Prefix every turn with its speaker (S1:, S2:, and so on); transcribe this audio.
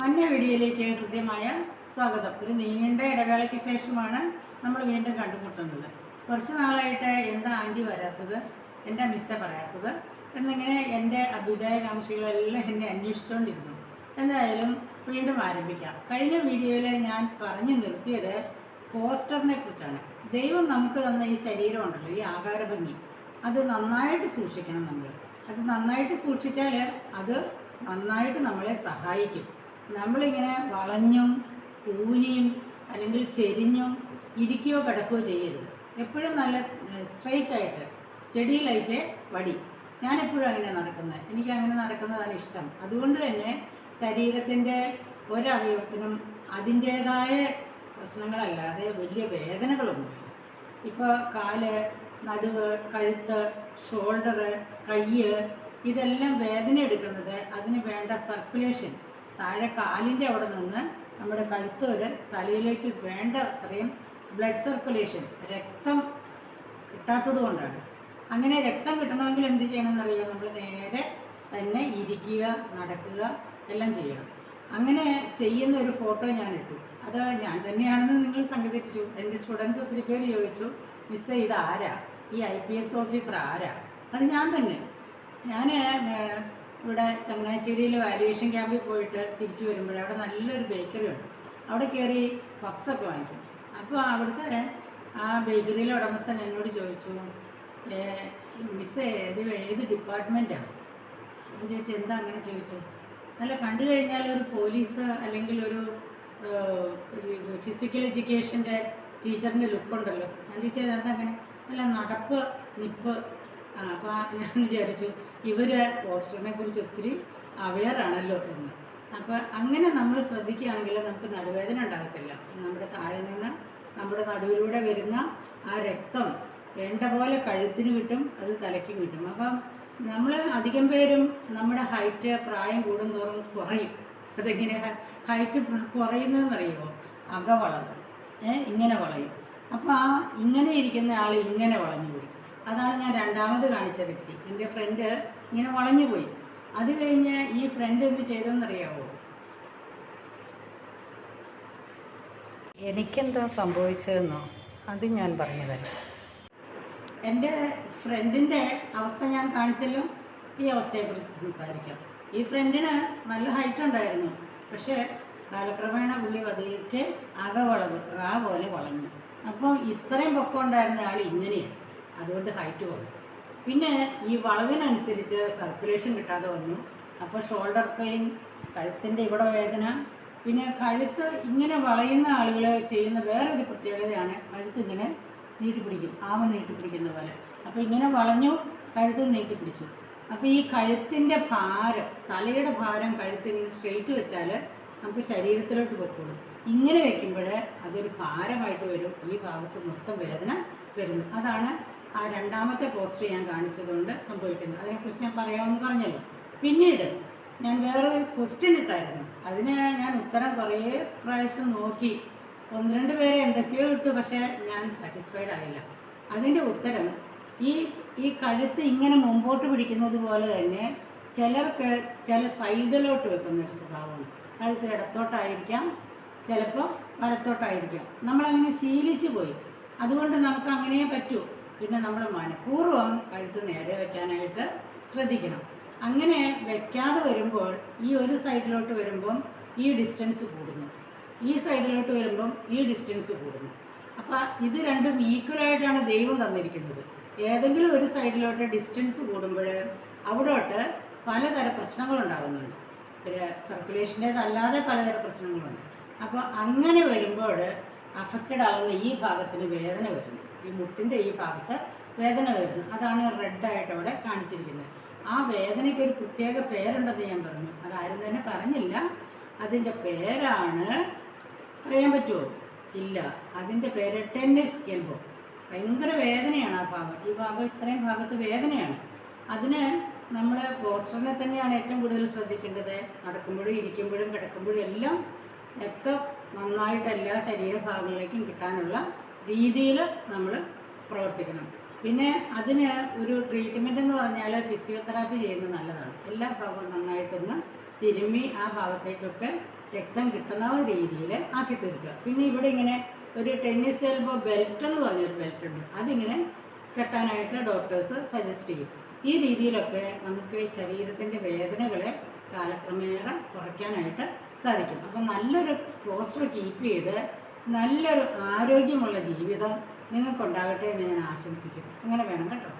S1: മഞ്ഞ വീഡിയോയിലേക്ക് ഹൃദ്യമായ സ്വാഗതം. ഒരു നീണ്ട ഇടവേളയ്ക്ക് ശേഷമാണ് നമ്മൾ വീണ്ടും കണ്ടുമുട്ടുന്നത്. കുറച്ച് നാളായിട്ട് എന്താ ആന്റി വരാത്തത്? എന്റെ മിസ്സ പറയാത്തത്? എന്നിങ്ങനെ എന്റെ അഭ്യുദയകാംക്ഷികളെല്ലാം എന്നെ അന്വേഷിച്ചുകൊണ്ടിരുന്നു എന്തായാലും വീണ്ടും ആരംഭിക്കാം. കഴിഞ്ഞ വീഡിയോയിൽ ഞാൻ പറഞ്ഞു നിർത്തിയത് പോസ്റ്ററിനെ കുറിച്ചാണ്. ദൈവം നമുക്ക് തന്ന ഈ ശരീരം ഉണ്ടല്ലോ ഈ ആകാരഭംഗി. അത് നന്നായിട്ട് സൂക്ഷിക്കണം നമ്മൾ. അത് നന്നായിട്ട് സൂക്ഷിച്ചാൽ അത് നന്നായിട്ട് നമ്മളെ സഹായിക്കും. നമ്മളിങ്ങനെ വളഞ്ഞും ഊനിയും അല്ലെങ്കിൽ ചെരിഞ്ഞും ഇരിക്കുകയോ കിടക്കുകയോ ചെയ്യരുത്. എപ്പോഴും നല്ല സ്ട്രെയിറ്റ് ആയിട്ട് സ്റ്റഡി ലൈഫേ വടി. ഞാനെപ്പോഴും അങ്ങനെ നടക്കുന്നത്. എനിക്ക് അങ്ങനെ നടക്കുന്നതാണ് ഇഷ്ടം. അതുകൊണ്ട് തന്നെ ശരീരത്തിന്റെ ഒരവയവത്തിനും അതിന്റേതായ പ്രശ്നങ്ങളല്ലാതെ വലിയ വേദനകളൊന്നുമില്ല. ഇപ്പോൾ കാൽ നടുവ് കഴുത്ത് ഷോൾഡർ കയ്യ് ഇതെല്ലാം വേദന എടുക്കുന്നത് അതിന് വേണ്ട സർക്കുലേഷൻ താഴെ കാലിന്റെ അവിടെ നിന്ന് നമ്മുടെ കഴുത്ത് വരെ തലയിലേക്ക് വേണ്ട അത്രയും ബ്ലഡ് സർക്കുലേഷൻ രക്തം കിട്ടാത്തത് കൊണ്ടാണ്. അങ്ങനെ രക്തം കിട്ടണമെങ്കിൽ എന്ത് ചെയ്യണമെന്നറിയുക നമ്മൾ നേരെ തന്നെ ഇരിക്കുക നടക്കുക എല്ലാം ചെയ്യണം. അങ്ങനെ ചെയ്യുന്ന ഒരു ഫോട്ടോ ഞാൻ ഇട്ടു. അത് ഞാൻ തന്നെയാണെന്ന് നിങ്ങൾ സംഘടിപ്പിച്ചു. എന്റെ സ്റ്റുഡൻസ് ഒത്തിരി പേര് ചോദിച്ചു മിസ്സേ ഇത് ആരാ ഈ ഐ പി എസ് ഓഫീസർ ആരാ? അത് ഞാൻ തന്നെ. ഞാൻ ഇവിടെ ചങ്ങനാശ്ശേരിയിൽ വാല്യുവേഷൻ ക്യാമ്പിൽ പോയിട്ട് തിരിച്ചു വരുമ്പോൾ അവിടെ നല്ലൊരു ബേക്കറി ഉണ്ട്. അവിടെ കയറി പപ്സൊക്കെ വാങ്ങിക്കും. അപ്പോൾ അവിടുത്തെ ആ ബേക്കറിയിലെ ഉടമസ്ഥൻ എന്നോട് ചോദിച്ചു മിസ്സേ ഇത് ഏത് ഡിപ്പാർട്ട്മെന്റാണ് ഞാൻ ചോദിച്ചു എന്താ അങ്ങനെ ചോദിച്ചു? അല്ല കണ്ടു കഴിഞ്ഞാൽ ഒരു പോലീസ് അല്ലെങ്കിൽ ഒരു ഫിസിക്കൽ എഡ്യൂക്കേഷന്റെ ടീച്ചറിന്റെ ലുക്ക് ഉണ്ടല്ലോ. ഞാൻ ചോദിച്ചാൽ എന്താ അങ്ങനെ? അല്ല നടപ്പ് നിപ്പ് അപ്പോൾ ഞാൻ വിചാരിച്ചു ഇവർ പോസ്റ്ററിനെ കുറിച്ച് ഒത്തിരി അവെയറാണല്ലോ എന്ന്. അപ്പോൾ അങ്ങനെ നമ്മൾ ശ്രദ്ധിക്കുകയാണെങ്കിൽ നമുക്ക് നടുവേദന ഉണ്ടാകത്തില്ല. നമ്മുടെ താഴെ നിന്ന് നമ്മുടെ നടുവിലൂടെ വരുന്ന ആ രക്തം വേണ്ട പോലെ കഴുത്തിന് കിട്ടും അത് തലയ്ക്കും കിട്ടും. അപ്പം നമ്മൾ അധികം പേരും നമ്മുടെ ഹൈറ്റ് പ്രായം കൂടുന്തോറും കുറയും. അതെങ്ങനെ? ഹൈറ്റ് കുറയുന്നതെന്നറിയുമോ ഏഹ് ഇങ്ങനെ വളയും. അപ്പോൾ ആ ഇങ്ങനെ ഇരിക്കുന്ന ആൾ ഇങ്ങനെ വളഞ്ഞു പോയി അതാണ് ഞാൻ രണ്ടാമത് കാണിച്ച വ്യക്തി. എന്റെ ഫ്രണ്ട് ഇങ്ങനെ വളഞ്ഞു പോയി. അത് കഴിഞ്ഞ് ഈ ഫ്രണ്ട് എന്ത് ചെയ്തെന്നറിയാവോ?
S2: എനിക്കെന്താ സംഭവിച്ചതെന്നോ? അത് ഞാൻ പറഞ്ഞു തരാം.
S1: എന്റെ ഫ്രണ്ടിന്റെ അവസ്ഥ ഞാൻ കാണിച്ചല്ലോ. ഈ അവസ്ഥയെക്കുറിച്ച് സംസാരിക്കാം. ഈ ഫ്രണ്ടിന് നല്ല ഹൈറ്റ് ഉണ്ടായിരുന്നു. പക്ഷേ കാലക്രമേണ പുള്ളി പതുക്കെ അകവളവ് റാ പോലെ വളഞ്ഞു. അപ്പം ഇത്രയും പൊക്കം ഉണ്ടായിരുന്ന ആൾ ഇങ്ങനെയാണ് അതുകൊണ്ട് ഹൈറ്റ് കുറഞ്ഞു. പിന്നെ ഈ വളവിനനുസരിച്ച് സർക്കുലേഷൻ കിട്ടാതെ വന്നു. അപ്പോൾ ഷോൾഡർ പെയിൻ കഴുത്തിന്റെ ഇവിടെ വേദന പിന്നെ കഴുത്ത് ഇങ്ങനെ വളയുന്ന ആളുകൾ ചെയ്യുന്ന വേറൊരു പ്രത്യേകതയാണ് കഴുത്ത് ഇങ്ങനെ നീട്ടിപ്പിടിക്കും ആമ നീട്ടിപ്പിടിക്കുന്ന പോലെ. അപ്പോൾ ഇങ്ങനെ വളഞ്ഞു കഴുത്ത് നീട്ടിപ്പിടിച്ചു അപ്പോൾ ഈ കഴുത്തിന്റെ ഭാരം തലയുടെ ഭാരം കഴുത്തിന് സ്ട്രെയിറ്റ് വെച്ചാൽ നമുക്ക് ശരീരത്തിലോട്ട് പൊക്കോളും. ഇങ്ങനെ വെക്കുമ്പോൾ അതൊരു ഭാരമായിട്ട് വരും. ഈ ഭാഗത്ത് മൊത്തം വേദന വരുന്നു. അതാണ് ആ രണ്ടാമത്തെ പോസ്റ്റ് ഞാൻ കാണിച്ചതുകൊണ്ട് സംഭവിക്കുന്നത് അതിനെക്കുറിച്ച് ഞാൻ പറയാമെന്ന് പറഞ്ഞല്ലോ. പിന്നീട് ഞാൻ വേറൊരു ക്വസ്റ്റ്യൻ ഇട്ടായിരുന്നു. അതിന് ഞാൻ ഉത്തരം കുറേ പ്രാവശ്യം നോക്കി. ഒന്ന് രണ്ട് പേരെ എന്തൊക്കെയോ ഇട്ടു പക്ഷേ ഞാൻ സാറ്റിസ്ഫൈഡ് ആയില്ല. അതിന്റെ ഉത്തരം ഈ ഈ കഴുത്ത് ഇങ്ങനെ മുമ്പോട്ട് പിടിക്കുന്നത് പോലെ തന്നെ ചിലർക്ക് ചില സൈഡിലോട്ട് വെക്കുന്ന ഒരു സ്വഭാവമുണ്ട് കഴുത്ത് ഇടത്തോട്ടായിരിക്കാം ചിലപ്പോൾ വലത്തോട്ടായിരിക്കാം. നമ്മളങ്ങനെ ശീലിച്ചു പോയി. അതുകൊണ്ട് നമുക്ക് അങ്ങനെ പറ്റൂ. പിന്നെ നമ്മൾ മനഃപൂർവം കഴുത്ത് നേരെ വെക്കാനായിട്ട് ശ്രദ്ധിക്കണം. അങ്ങനെ വെക്കാതെ വരുമ്പോൾ ഈ ഒരു സൈഡിലോട്ട് വരുമ്പം ഈ ഡിസ്റ്റൻസ് കൂടുന്നു. ഈ സൈഡിലോട്ട് വരുമ്പം ഈ ഡിസ്റ്റൻസ് കൂടുന്നു. അപ്പോൾ ഇത് രണ്ടും ഈക്വലായിട്ടാണ് ദൈവം തന്നിരിക്കുന്നത്. ഏതെങ്കിലും ഒരു സൈഡിലോട്ട് ഡിസ്റ്റൻസ് കൂടുമ്പോൾ അവിടോട്ട് പലതരം പ്രശ്നങ്ങളുണ്ടാകുന്നുണ്ട് പിന്നെ സർക്കുലേഷന്റേതല്ലാതെ പലതരം പ്രശ്നങ്ങളുണ്ട്. അപ്പോൾ അങ്ങനെ വരുമ്പോൾ അഫക്റ്റഡ് ആവുന്ന ഈ ഭാഗത്തിന് വേദന വരുന്നു. ഈ മുട്ടിന്റെ ഈ ഭാഗത്ത് വേദന വരുന്നു. അതാണ് റെഡായിട്ട് അവിടെ കാണിച്ചിരിക്കുന്നത്. ആ വേദനയ്ക്ക് ഒരു പ്രത്യേക പേരുണ്ടെന്ന് ഞാൻ പറഞ്ഞു. അതാരും തന്നെ പറഞ്ഞില്ല. അതിന്റെ പേരാണ് പറയാൻ പറ്റുമോ? ഇല്ല. അതിന്റെ പേര് ടെന്നിസ് എൽബോ ഭയങ്കര വേദനയാണ് ആ ഭാഗം. ഈ ഭാഗം ഇത്രയും ഭാഗത്ത് വേദനയാണ്. അതിന് നമ്മൾ പോസ്റ്ററിനെ തന്നെയാണ് ഏറ്റവും കൂടുതൽ ശ്രദ്ധിക്കേണ്ടത്. നടക്കുമ്പോഴും ഇരിക്കുമ്പോഴും കിടക്കുമ്പോഴും എല്ലാം എത്ര നന്നായിട്ട് എല്ലാ ശരീരഭാഗങ്ങളിലേക്കും കിട്ടാനുള്ള രീതിയിൽ നമ്മൾ പ്രവർത്തിക്കണം. പിന്നെ അതിന് ഒരു ട്രീറ്റ്മെന്റ് എന്ന് പറഞ്ഞാൽ ഫിസിയോതെറാപ്പി ചെയ്യുന്നത് നല്ലതാണ്. എല്ലാ ഭാഗവും നന്നായിട്ടൊന്ന് തിരുമ്മി ആ ഭാഗത്തേക്കൊക്കെ രക്തം കിട്ടുന്ന രീതിയിൽ ആക്കി തീർക്കുക പിന്നെ ഇവിടെ ഇങ്ങനെ ഒരു ടെന്നീസ് എൽബോ ബെൽറ്റ് എന്ന് പറഞ്ഞൊരു ബെൽറ്റ് ഉണ്ട്. അതിങ്ങനെ കെട്ടാനായിട്ട് ഡോക്ടേഴ്സ് സജസ്റ്റ് ചെയ്യും. ഈ രീതിയിലൊക്കെ നമുക്ക് ശരീരത്തിന്റെ വേദനകളെ കാലക്രമേണ കുറയ്ക്കാനായിട്ട് സാധിക്കും. അപ്പം നല്ലൊരു പോസ്റ്റർ കീപ്പ് ചെയ്ത് നല്ലൊരു ആരോഗ്യമുള്ള ജീവിതം നിങ്ങൾക്കുണ്ടാകട്ടെ എന്ന് ഞാൻ ആശംസിക്കുന്നു. അങ്ങനെ വേണം കേട്ടോ.